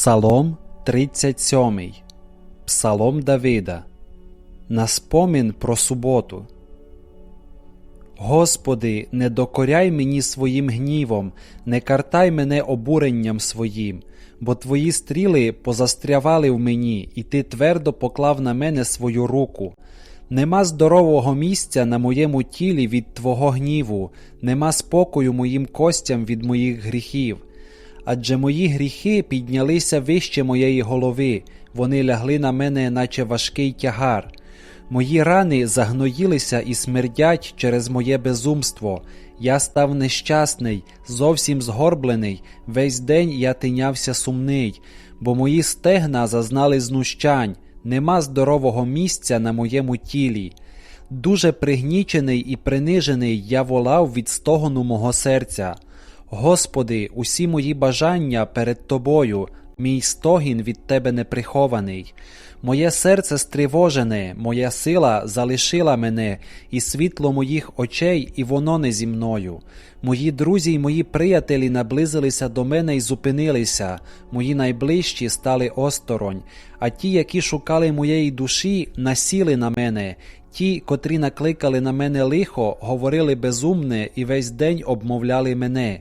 Псалом 37. Псалом Давида. На спомін про суботу. Господи, не докоряй мені своїм гнівом, не картай мене обуренням своїм, бо твої стріли позастрявали в мені, і ти твердо поклав на мене свою руку. Нема здорового місця на моєму тілі від Твого гніву, нема спокою моїм костям від моїх гріхів. Адже мої гріхи піднялися вище моєї голови, вони лягли на мене, наче важкий тягар. Мої рани загноїлися і смердять через моє безумство. Я став нещасний, зовсім згорблений, весь день я тинявся сумний, бо мої стегна зазнали знущань, нема здорового місця на моєму тілі. Дуже пригнічений і принижений я волав від стогону мого серця. Господи, усі мої бажання перед Тобою, мій стогін від Тебе не прихований. Моє серце стривожене, моя сила залишила мене, і світло моїх очей, і воно не зі мною. Мої друзі й мої приятелі наблизилися до мене і зупинилися, мої найближчі стали осторонь, а ті, які шукали моєї душі, насіли на мене. Ті, котрі накликали на мене лихо, говорили безумне і весь день обмовляли мене.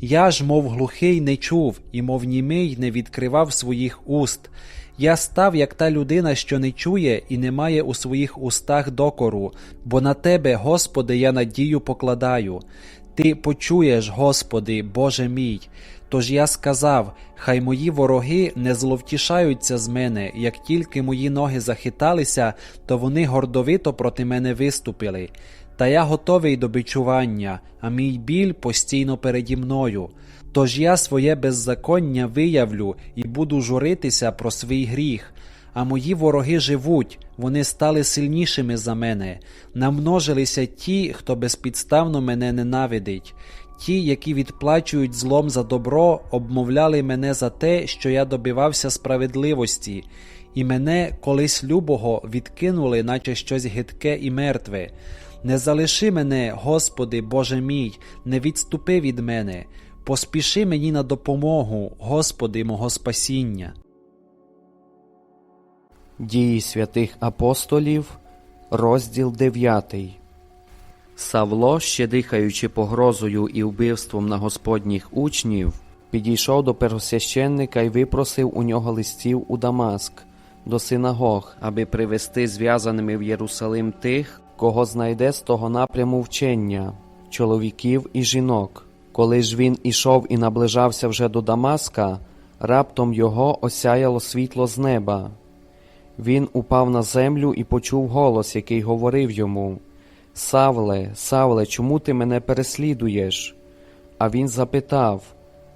Я ж, мов глухий, не чув, і мов німий не відкривав своїх уст. Я став, як та людина, що не чує і не має у своїх устах докору, бо на Тебе, Господи, я надію покладаю. Ти почуєш, Господи, Боже мій. Тож я сказав: хай мої вороги не зловтішаються з мене, як тільки мої ноги захиталися, то вони гордовито проти мене виступили. Та я готовий до бичування, а мій біль постійно переді мною. Тож я своє беззаконня виявлю і буду журитися про свій гріх. А мої вороги живуть, вони стали сильнішими за мене, намножилися ті, хто безпідставно мене ненавидить. Ті, які відплачують злом за добро, обмовляли мене за те, що я добивався справедливості, і мене колись любого відкинули, наче щось гидке і мертве. Не залиши мене, Господи, Боже мій, не відступи від мене, поспіши мені на допомогу, Господи, мого спасіння. Дії святих апостолів, розділ 9. Савло, ще дихаючи погрозою і вбивством на господніх учнів, підійшов до первосвященника і випросив у нього листів у Дамаск, до синагог, аби привести зв'язаними в Єрусалим тих, кого знайде з того напряму вчення, чоловіків і жінок. Коли ж він ішов і наближався вже до Дамаска, раптом його осяяло світло з неба. Він упав на землю і почув голос, який говорив йому: Савле, Савле, чому ти мене переслідуєш? А він запитав: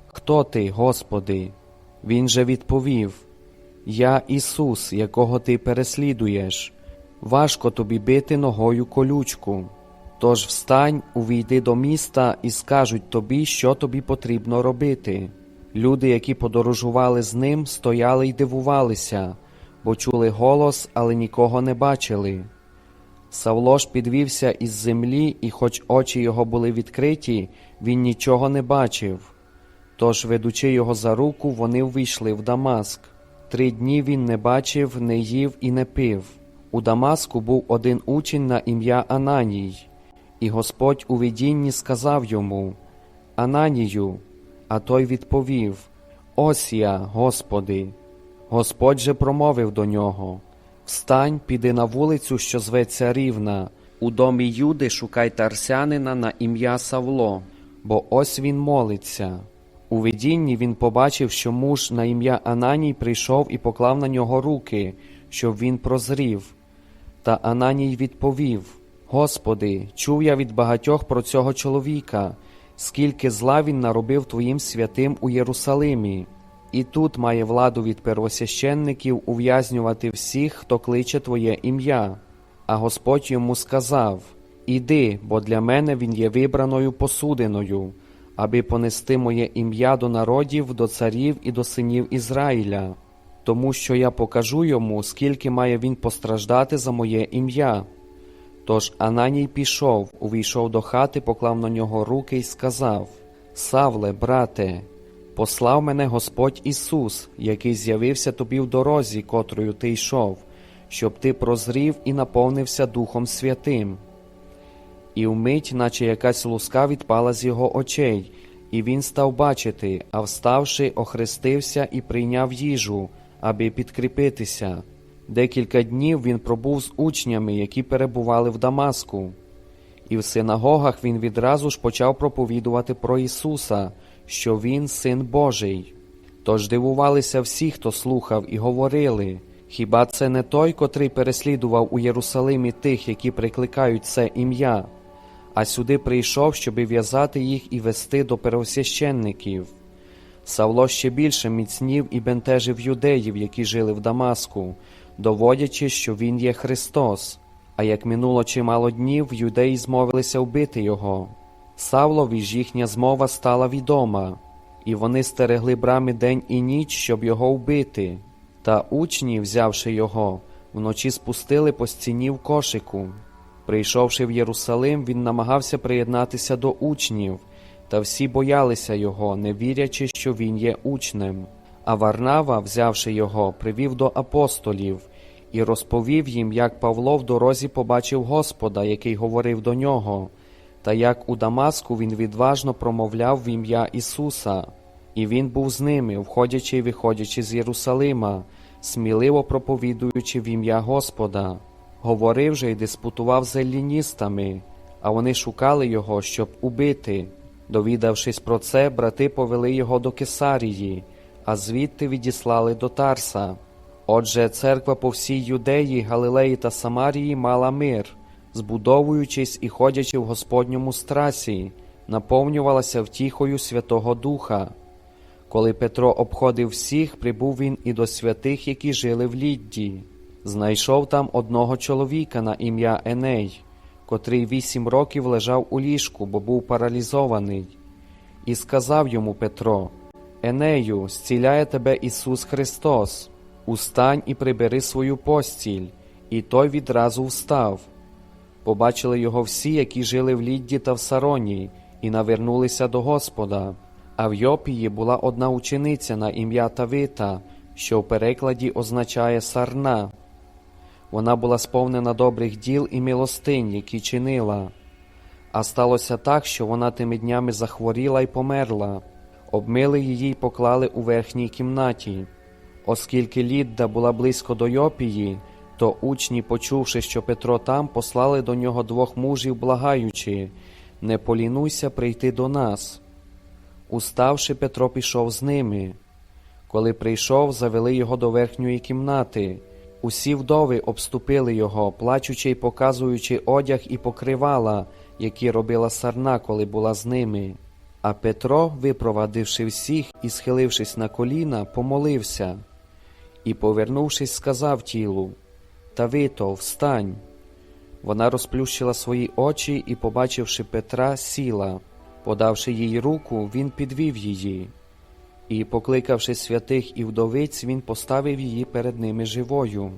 Хто ти, Господи? Він же відповів: Я Ісус, якого ти переслідуєш. Важко тобі бити ногою колючку. Тож встань, увійди до міста і скажуть тобі, що тобі потрібно робити. Люди, які подорожували з ним, стояли й дивувалися, бо чули голос, але нікого не бачили. Савло ж підвівся із землі, і, хоч очі його були відкриті, він нічого не бачив. Тож, ведучи його за руку, вони ввійшли в Дамаск. Три дні він не бачив, не їв і не пив. У Дамаску був один учень на ім'я Ананій, і Господь у видінні сказав йому Ананію, а той відповів: Ось я, Господи. Господь же промовив до нього: Встань, піди на вулицю, що зветься Рівна, у домі Юди шукай тарсянина на ім'я Савло, бо ось він молиться. У видінні він побачив, що муж на ім'я Ананій прийшов і поклав на нього руки, щоб він прозрів. Та Ананій відповів: Господи, чув я від багатьох про цього чоловіка, скільки зла він наробив Твоїм святим у Єрусалимі, і тут має владу від первосвященників ув'язнювати всіх, хто кличе Твоє ім'я. А Господь йому сказав: Іди, бо для мене він є вибраною посудиною, аби понести моє ім'я до народів, до царів і до синів Ізраїля тому що я покажу йому, скільки має він постраждати за моє ім'я. Тож Ананій пішов, увійшов до хати, поклав на нього руки і сказав: Савле, брате, Послав мене Господь Ісус, який з'явився тобі в дорозі, котрою ти йшов, щоб ти прозрів і наповнився Духом Святим. І вмить, наче якась луска відпала з його очей, і він став бачити, а вставши, охрестився і прийняв їжу, аби підкріпитися. Декілька днів він пробув з учнями, які перебували в Дамаску. І в синагогах він відразу ж почав проповідувати про Ісуса, що Він син Божий. Тож дивувалися всі, хто слухав, і говорили: хіба це не той, котрий переслідував у Єрусалимі тих, які прикликають це ім'я, а сюди прийшов, щоби в'язати їх і вести до первосвященників. Савло ще більше міцнів і бентежив юдеїв, які жили в Дамаску, доводячи, що він є Христос. А як минуло чимало днів, юдеї змовилися вбити його. Савлові ж їхня змова стала відома, і вони стерегли брами день і ніч, щоб його вбити. Та учні, взявши його, вночі спустили по стіні в кошику. Прийшовши в Єрусалим, він намагався приєднатися до учнів, та всі боялися його, не вірячи, що він є учнем. А Варнава, взявши його, привів до апостолів і розповів їм, як Павло в дорозі побачив Господа, який говорив до нього, та як у Дамаску він відважно промовляв в ім'я Ісуса, і він був з ними, входячи і виходячи з Єрусалима, сміливо проповідуючи в ім'я Господа. Говорив же й диспутував з елліністами, а вони шукали його, щоб убити. Довідавшись про це, брати повели його до Кесарії, а звідти відіслали до Тарса. Отже, церква по всій Юдеї, Галилеї та Самарії мала мир, збудовуючись і ходячи в Господньому страсі, наповнювалася втіхою Святого Духа. Коли Петро обходив всіх, прибув він і до святих, які жили в Лідді. Знайшов там одного чоловіка на ім'я Еней, котрий вісім років лежав у ліжку, бо був паралізований. І сказав йому Петро: Енею, зціляє тебе Ісус Христос. Устань і прибери свою постіль, і той відразу встав. Побачили його всі, які жили в Лідді та в Сароні, і навернулися до Господа. А в Йопії була одна учениця на ім'я Тавита, що в перекладі означає сарна. Вона була сповнена добрих діл і милостинь, які чинила. А сталося так, що вона тими днями захворіла і померла. Обмили її й поклали у верхній кімнаті. Оскільки Лідда була близько до Йопії, то учні, почувши, що Петро там, послали до нього двох мужів, благаючи не полінуйся прийти до нас. Уставши, Петро пішов з ними. Коли прийшов, завели його до верхньої кімнати. Усі вдови обступили його, плачучи й показуючи одяг і покривала, які робила сарна, коли була з ними. А Петро, випровадивши всіх і схилившись на коліна, помолився. І, повернувшись, сказав тілу Тавито, встань. Вона розплющила свої очі і, побачивши Петра, сіла. Подавши їй руку, він підвів її. І, покликавши святих і вдовиць, він поставив її перед ними живою.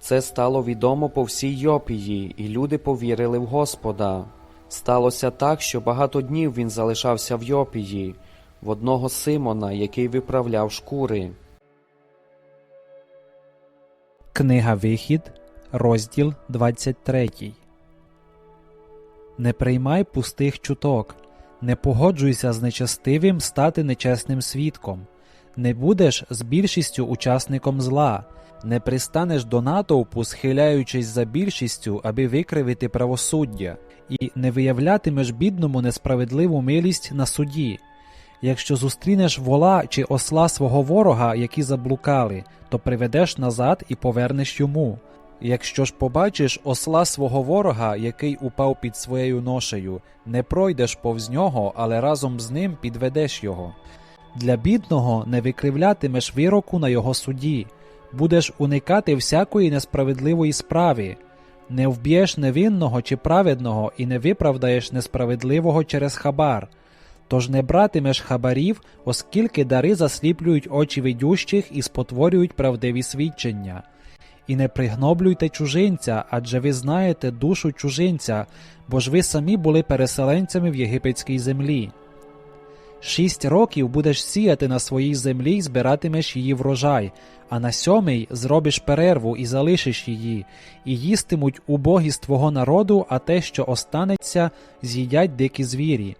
Це стало відомо по всій Йопії, і люди повірили в Господа. Сталося так, що багато днів він залишався в Йопії, в одного Симона, який виправляв шкури. Книга Вихід, розділ 23. Не приймай пустих чуток, не погоджуйся з нечестивим стати нечесним свідком, не будеш з більшістю учасником зла, не пристанеш до натовпу, схиляючись за більшістю, аби викривити правосуддя, і не виявлятимеш бідному несправедливу милість на суді. Якщо зустрінеш вола чи осла свого ворога, які заблукали, то приведеш назад і повернеш йому. Якщо ж побачиш осла свого ворога, який упав під своєю ношею, не пройдеш повз нього, але разом з ним підведеш його. Для бідного не викривлятимеш вироку на його суді, будеш уникати всякої несправедливої справи, не вб'єш невинного чи праведного і не виправдаєш несправедливого через хабар. Тож не братимеш хабарів, оскільки дари засліплюють очі видющих і спотворюють правдиві свідчення. І не пригноблюйте чужинця, адже ви знаєте душу чужинця, бо ж ви самі були переселенцями в єгипетській землі. Шість років будеш сіяти на своїй землі і збиратимеш її врожай, а на сьомий зробиш перерву і залишиш її, і їстимуть убогі з твого народу, а те, що останеться, з'їдять дикі звірі.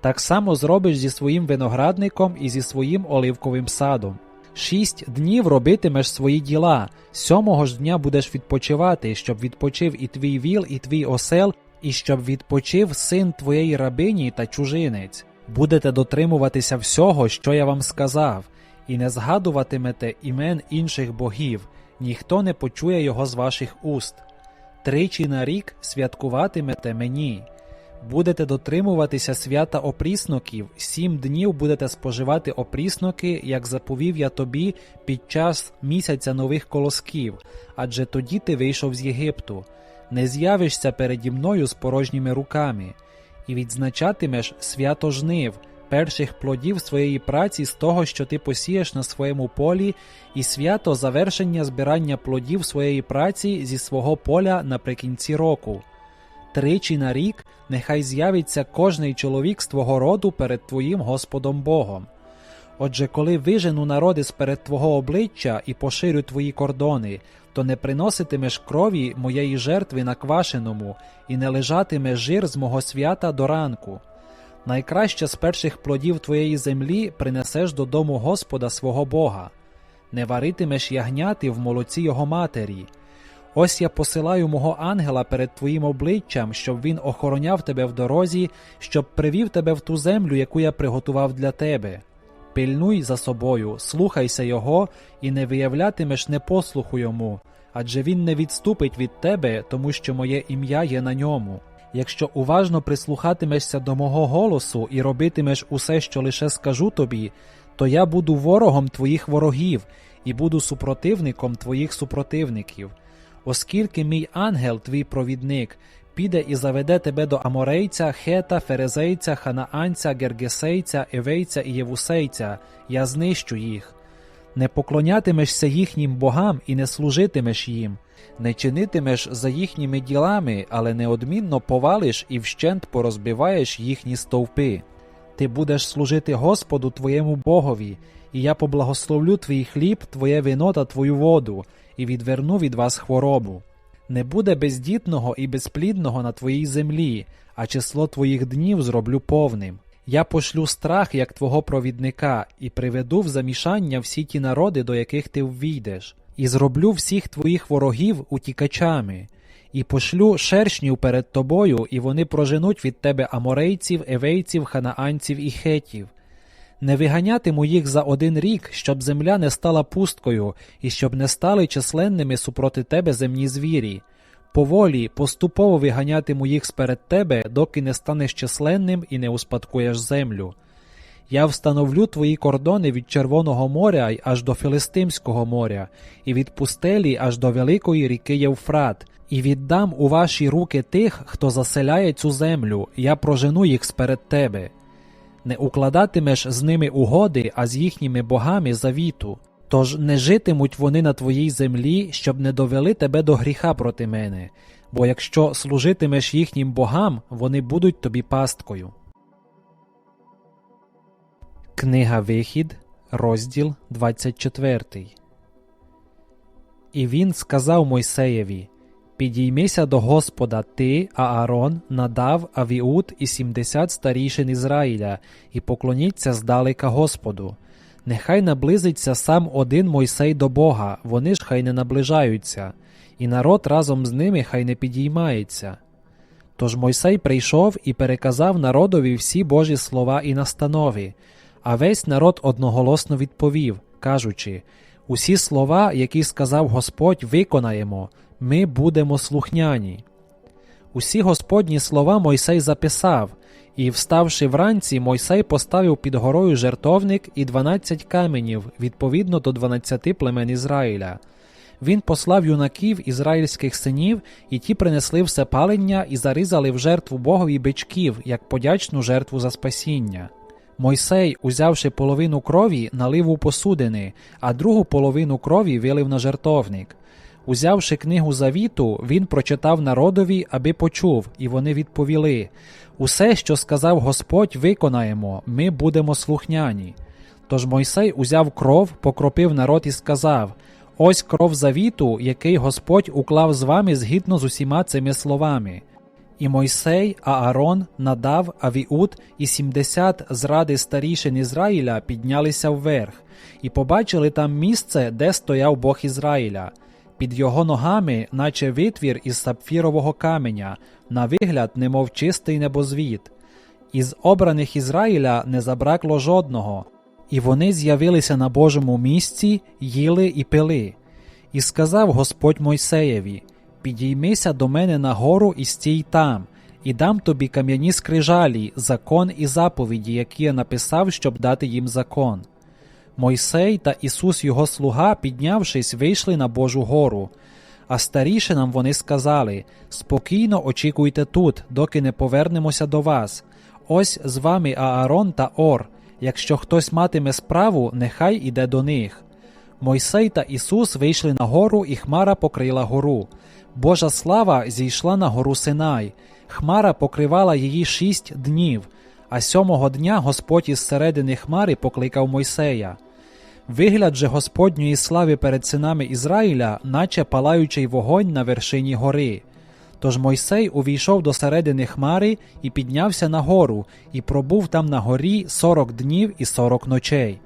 Так само зробиш зі своїм виноградником і зі своїм оливковим садом. Шість днів робитимеш свої діла, сьомого ж дня будеш відпочивати, щоб відпочив і твій віл, і твій осел, і щоб відпочив син твоєї рабині та чужинець. Будете дотримуватися всього, що я вам сказав, і не згадуватимете імен інших богів, ніхто не почує його з ваших уст. Тричі на рік святкуватимете мені. Будете дотримуватися свята опрісноків, сім днів будете споживати опрісноки, як заповів я тобі під час місяця нових колосків, адже тоді ти вийшов з Єгипту. Не з'явишся переді мною з порожніми руками, і відзначатимеш свято жнив, перших плодів своєї праці з того, що ти посієш на своєму полі, і свято завершення збирання плодів своєї праці зі свого поля наприкінці року. Тричі на рік нехай з'явиться кожний чоловік з твого роду перед твоїм Господом Богом. Отже, коли вижену народи сперед твого обличчя і поширю твої кордони, то не приноситимеш крові моєї жертви на квашеному, і не лежатиме жир з мого свята до ранку. Найкраще з перших плодів твоєї землі принесеш додому Господа свого Бога. Не варитимеш ягняти в молоці його матері. Ось я посилаю мого ангела перед твоїм обличчям, щоб він охороняв тебе в дорозі, щоб привів тебе в ту землю, яку я приготував для тебе. Пильнуй за собою, слухайся його, і не виявлятимеш непослуху йому, адже він не відступить від тебе, тому що моє ім'я є на ньому. Якщо уважно прислухатимешся до мого голосу і робитимеш усе, що лише скажу тобі, то я буду ворогом твоїх ворогів і буду супротивником твоїх супротивників. Оскільки мій ангел, твій провідник, піде і заведе тебе до Аморейця, Хета, Ферезейця, Ханаанця, Гергесейця, Евейця і Євусейця, я знищу їх. Не поклонятимешся їхнім богам і не служитимеш їм, не чинитимеш за їхніми ділами, але неодмінно повалиш і вщент порозбиваєш їхні стовпи. Ти будеш служити Господу твоєму Богові, і я поблагословлю твій хліб, твоє вино та твою воду, і відверну від вас хворобу. Не буде бездітного і безплідного на твоїй землі, а число твоїх днів зроблю повним. Я пошлю страх, як твого провідника, і приведу в замішання всі ті народи, до яких ти ввійдеш, і зроблю всіх твоїх ворогів утікачами, і пошлю шершнів перед тобою, і вони проженуть від тебе аморейців, евейців, ханаанців і хетів. Не виганятиму їх за один рік, щоб земля не стала пусткою, і щоб не стали численними супроти тебе земні звірі. Поволі, поступово виганятиму їх сперед тебе, доки не станеш численним і не успадкуєш землю. Я встановлю твої кордони від Червоного моря й аж до Филистимського моря, і від пустелі аж до великої ріки Євфрат, і віддам у ваші руки тих, хто заселяє цю землю, я прожену їх сперед тебе. Не укладатимеш з ними угоди, а з їхніми богами завіту. Тож не житимуть вони на твоїй землі, щоб не довели тебе до гріха проти мене, бо якщо служитимеш їхнім богам, вони будуть тобі пасткою. Книга Вихід, розділ 24. І він сказав Мойсеєві: Підіймися до Господа ти, Аарон, Надав, Авіуд і сімдесят старішин Ізраїля, і поклоніться здалека Господу. Нехай наблизиться сам один Мойсей до Бога, вони ж хай не наближаються, і народ разом з ними хай не підіймається. Тож Мойсей прийшов і переказав народові всі Божі слова і настанови, а весь народ одноголосно відповів, кажучи: Усі слова, які сказав Господь, виконаємо, ми будемо слухняні. Усі Господні слова Мойсей записав, і, вставши вранці, Мойсей поставив під горою жертовник і дванадцять каменів відповідно до дванадцяти племен Ізраїля. Він послав юнаків ізраїльських синів, і ті принесли все палення і зарізали в жертву Богові бичків, як подячну жертву за спасіння. Мойсей, узявши половину крові, налив у посудини, а другу половину крові вилив на жертовник. Узявши книгу завіту, він прочитав народові, аби почув, і вони відповіли: Усе, що сказав Господь, виконаємо, ми будемо слухняні. Тож Мойсей узяв кров, покропив народ і сказав: Ось кров завіту, який Господь уклав з вами згідно з усіма цими словами. І Мойсей, Аарон, Надав, Авіуд і сімдесят з ради старішин Ізраїля піднялися вверх, і побачили там місце, де стояв Бог Ізраїля. Під його ногами, наче витвір із сапфірового каменя, на вигляд, немов чистий небозвід. Із обраних Ізраїля не забракло жодного, і вони з'явилися на Божому місці, їли і пили. І сказав Господь Мойсеєві: Підіймися до мене на гору і стій там, і дам тобі кам'яні скрижалі, закон і заповіді, які я написав, щоб дати їм закон. Мойсей та Ісус його слуга, піднявшись, вийшли на Божу гору. А старішинам вони сказали: Спокійно очікуйте тут, доки не повернемося до вас. Ось з вами Аарон та Ор. Якщо хтось матиме справу, нехай іде до них. Мойсей та Ісус вийшли на гору, і хмара покрила гору. Божа слава зійшла на гору Синай. Хмара покривала її шість днів, а сьомого дня Господь із середини хмари покликав Мойсея. Вигляд же Господньої слави перед синами Ізраїля, наче палаючий вогонь на вершині гори. Тож Мойсей увійшов до середини хмари і піднявся на гору, і пробув там на горі сорок днів і сорок ночей.